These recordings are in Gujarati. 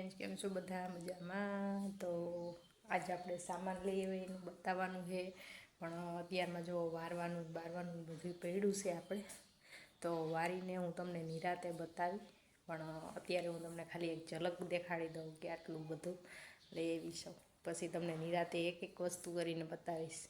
કેમ છો, બધા મજામાં. તો આજે આપણે સામાન લઈ આવે એનું બતાવવાનું છે. પણ અત્યારમાં જો વારવાનું, બારવાનું બધું પડ્યું છે આપણે. તો વારીને હું તમને નિરાતે બતાવી. પણ અત્યારે હું તમને ખાલી એક ઝલક દેખાડી દઉં કે આટલું બધું લઈ આવી છું પછી તમને નિરાતે એક એક વસ્તુ કરીને બતાવીશ.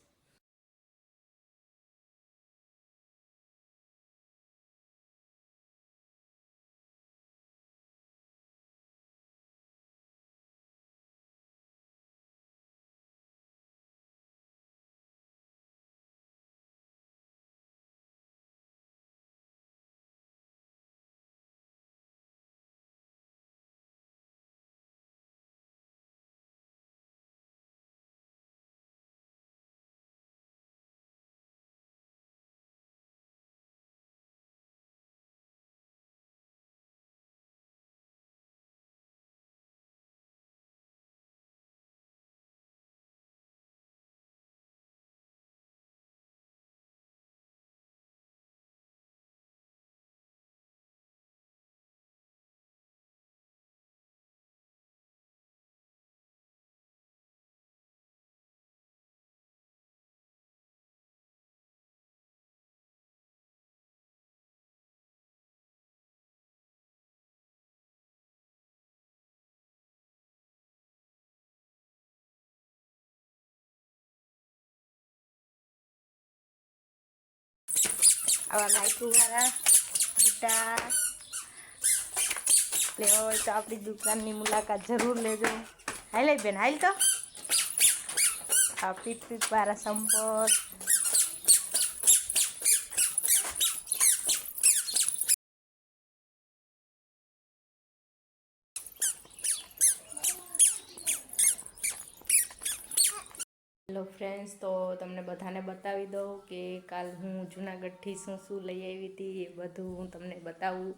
આવા લાઇટવાળા બુટા. લેવો હોય તો આપણી દુકાનની મુલાકાત જરૂર લેજો. હાલ બેન, હાલ તો. આ પીપ પીપ વાળા સંપત હેલો ફ્રેન્ડ્સ તો તમને બધાને બતાવી દઉં કે કાલ હું જુનાગઢથી શું શું લઈ આવી હતી એ બધું હું તમને બતાવું.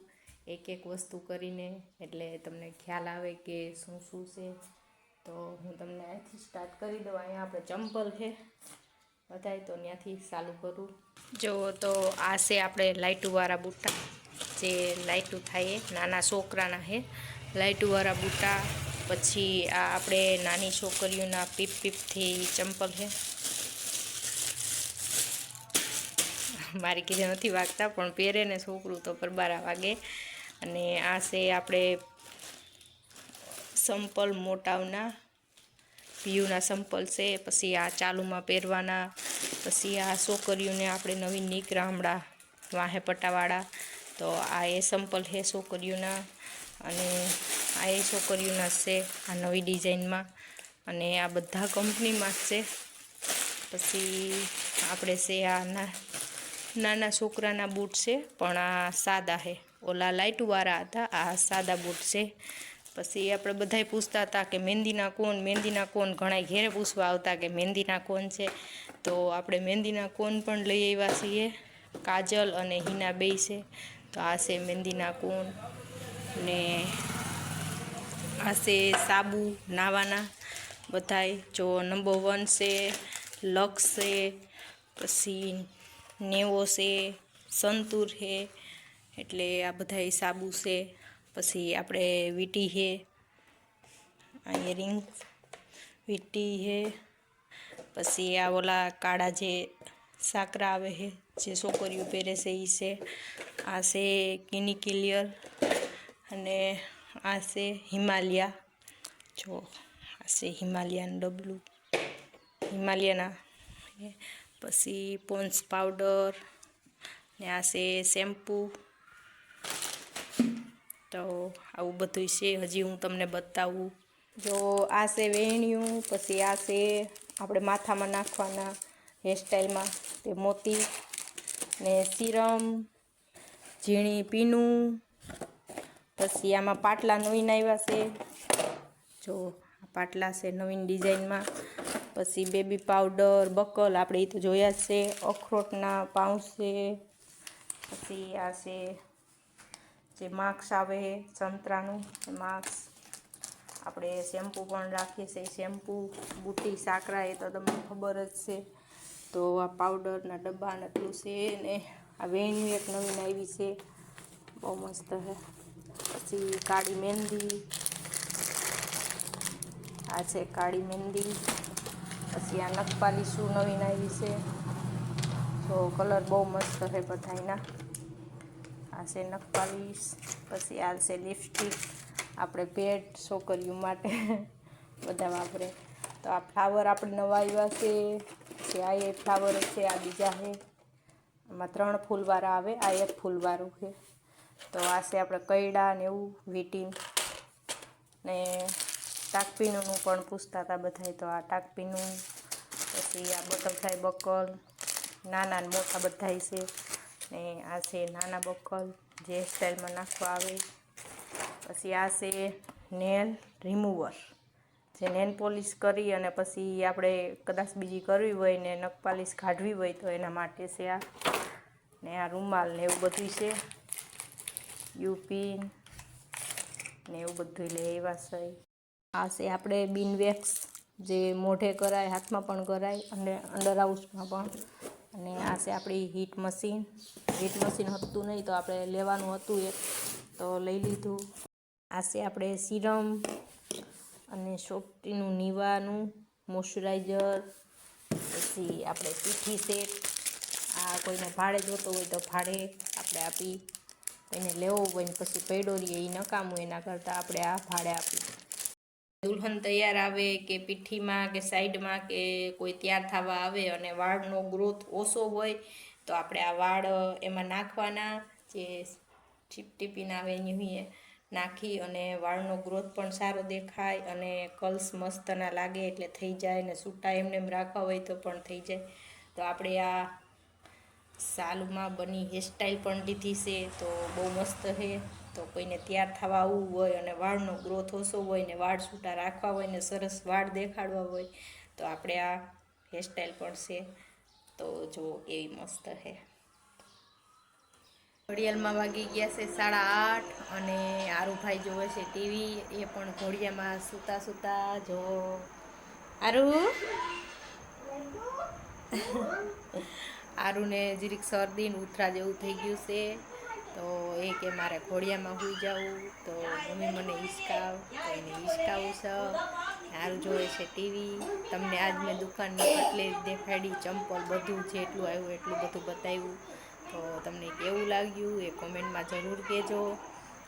એક એક વસ્તુ કરીને, એટલે તમને ખ્યાલ આવે કે શું શું છે. તો હું તમને અહીંથી સ્ટાર્ટ કરી દઉં. અહીંયા આપણે ચંપલ છે, બધાય તો ત્યાંથી ચાલુ કરું. જો તો આ છે આપણે લાઇટુવાળા બૂટા જે લાઇટું થાય નાના છોકરાના છે. લાઇટુવાળા બૂટા પછી આ આપણે નાની છોકરીઓના પીપ પીપથી ચંપલ છે. મારી કીધે નથી વાગતા, પણ પહેરે ને છોકરું તો પરબારા વાગે. અને આ છે આપણે સંપલ મોટાવના, પીયુના સંપલ છે. પછી આ ચાલુમાં પહેરવાના, પછી આ છોકરીઓને આપણે નવી નીક રામડા, વાહે પટાવાળા તો આ એ સંપલ છે છોકરીઓના. અને આ એ છોકરીઓના છે, આ નવી ડિઝાઇનમાં અને આ બધા કંપનીમાં જ છે. પછી આપણે છે આ નાના છોકરાના બૂટ છે, પણ આ સાદા છે. ઓલા લાઇટવાળા હતા, આ સાદા બૂટ છે. પછી આપણે બધાય પૂછતા હતા કે મહેંદીના કોન મહેંદીના કોન? ઘણા ઘેરે પૂછવા આવતા કે મહેંદીના કોન છે. તો આપણે મહેંદીના કોન પણ લઈ આવ્યા છીએ. કાજલ અને હિના બે છે. તો આ છે મહેંદીના કોન ને આ છે સાબુ, નાવાના બધાય. જો નંબર વન છે લક્ષ છે, પછી નેવો છે, સંતૂર છે, એટલે આ બધા સાબુ છે. પછી આપણે વીટી છે આ ઇયરિંગ વીટી છે. પછી આ ઓલા કાળા જે સાકરા આવે છે, જે છોકરીઓ પહેરે છે એ છે. આ છે કિની કિલિયર અને આ છે હિમાલયા જો આ છે હિમાલયાનું ડબલું હિમાલયાના પછી પોન્સ પાવડર ને આ છે શેમ્પૂ તો આવું બધું છે, હજી હું તમને બતાવું. જો આ છે વેણિયું, પછી આ છે આપણે માથામાં નાખવાના હેરસ્ટાઈલમાં તે મોતી ને સિરમ, ઝીણી પીનું પછી આમાં પાટલા નવીન આવ્યા છે. જો પાટલા છે નવીન ડિઝાઇનમાં. પછી બેબી પાવડર બકલ આપણે એ તો જોયા છે. અખરોટના પાઉસ છે. પછી આ છે જે માક્સ આવે સંતરાનું માક્સ આપણે શેમ્પૂ પણ રાખીએ છીએ. શેમ્પૂ બુટી, સાકરા એ તો તમને ખબર જ છે. તો આ પાવડરના ડબ્બા નટલું છે ને, આ વેણ્યું એક નવીન આવી છે. બહુ મસ્ત છે. પછી કાળી મહેંદી આ છે કાળી મહેંદી પછી આ નખપાલી શું નવીન આવી છે. તો કલર બહુ મસ્ત છે બધાયના. આ છે નખપાલીશ પછી આ છે લિપસ્ટિક. આપણે પેટ છોકરીઓ માટે? બધા વાપરે. તો આ ફ્લાવર આપણે નવા આવ્યા છે. પછી આ એ ફ્લાવર છે, આ બીજા છે. આમાં ત્રણ ફૂલવાળા આવે, આ એક ફૂલવાળું છે. તો આ છે આપણે કૈડા ને એવું વીટીન. ને ટાકપીનું પણ પૂછતા હતા બધાય, તો આ ટાકપીનું પછી આ બટરફ્લાય બકલ નાના ને મોટા બધાય છે. ને આ છે નાના બકલ જે સ્ટાઇલમાં નાખવા આવે. પછી આ છે નેલ રિમૂવર, જે નેલ પોલિશ કરી અને પછી આપણે કદાચ બીજી કરવી હોય ને નખ પાલિશ કાઢવી હોય તો એના માટે છે આ. ને આ રૂમાલ ને એવું બધું છે. યુપિન ને એવું બધું લે એવા છે. આ છે આપણે બિન વેક્સ જે મોઢે કરાય, હાથમાં પણ કરાય અને અંડર હાઉસમાં પણ. અને આ છે આપણી હીટ મશીન હીટ મશીન હતું નહીં તો આપણે લેવાનું હતું એક, તો લઈ લીધું. આ છે આપણે સિરમ અને સોફ્ટીનું નીવાનું મોઇશ્ચરાઇઝર પછી આપણે પીઠી સેટ આ કોઈને ભાડે જોતો હોય તો ભાડે આપણે આપી એને લેવો હોય ને પછી પૈડો રહીએ એ નકામું એના કરતાં આપણે આ ભાડે આપીએ. દુલ્હન તૈયાર આવે કે પીઠીમાં કે સાઈડમાં કે કોઈ તૈયાર થવા આવે અને વાળનો ગ્રોથ ઓછો હોય, તો આપણે આ વાળ એમાં નાખવાના, જે ટીપટીપીને આવે એની નાખી અને વાળનો ગ્રોથ પણ સારો દેખાય અને કલ્સ મસ્તના લાગે એટલે થઈ જાય અને સૂટા એમને એમ રાખવા હોય તો પણ થઈ જાય. તો આપણે આ સાલુમાં બની હેરસ્ટાઈલ પણ લીધી છે, તો બહુ મસ્ત છે. તો કોઈને તૈયાર થવા આવવું હોય અને વાળનો ગ્રોથ ઓછો હોય ને વાળ છૂટા રાખવા હોય ને સરસ વાળ દેખાડવા હોય, તો આપણે આ હેરસ્ટાઈલ પણ છે. તો જો એવી મસ્ત છે. ઘડિયાળમાં વાગી ગયા છે સાડા આઠ અને આરુભાઈ જોવે છે ટીવી, એ પણ ઘોડિયામાં સૂતા સૂતા જો. આરુ? આરુને જીરીક શરદી ને ઉધરા જેવું થઈ ગયું છે. તો એ કે મારે ઘોડિયામાં સુઈ જવું. તો મમ્મી મને હિસકાવ તો એને હિસકાવું છે. હારું જોવે છે ટીવી. તમને આજ મેં દુકાનની એટલી દેખાડી, ચંપલ બધું જેટલું આવ્યું એટલું બધું બતાવ્યું. તો તમને કેવું લાગ્યું, એ કોમેન્ટમાં જરૂર કહેજો.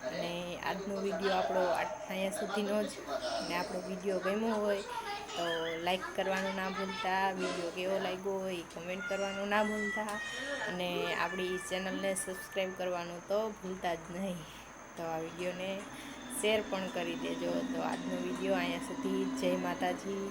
અને આજનો વીડિયો આપણો અહીંયા સુધીનો જ. અને આપણો વીડિયો ગમ્યો હોય તો લાઈક કરવાનું ના ભૂલતા વીડિયો કેવો લાગ્યો હોય કમેન્ટ કરવાનું ના ભૂલતા અને આપણી ચેનલને સબસ્ક્રાઈબ કરવાનું તો ભૂલતા જ નહીં. તો આ વિડીયોને શેર પણ કરી દેજો. તો આજનો વીડિયો અહીંયા સુધી. જય માતાજી.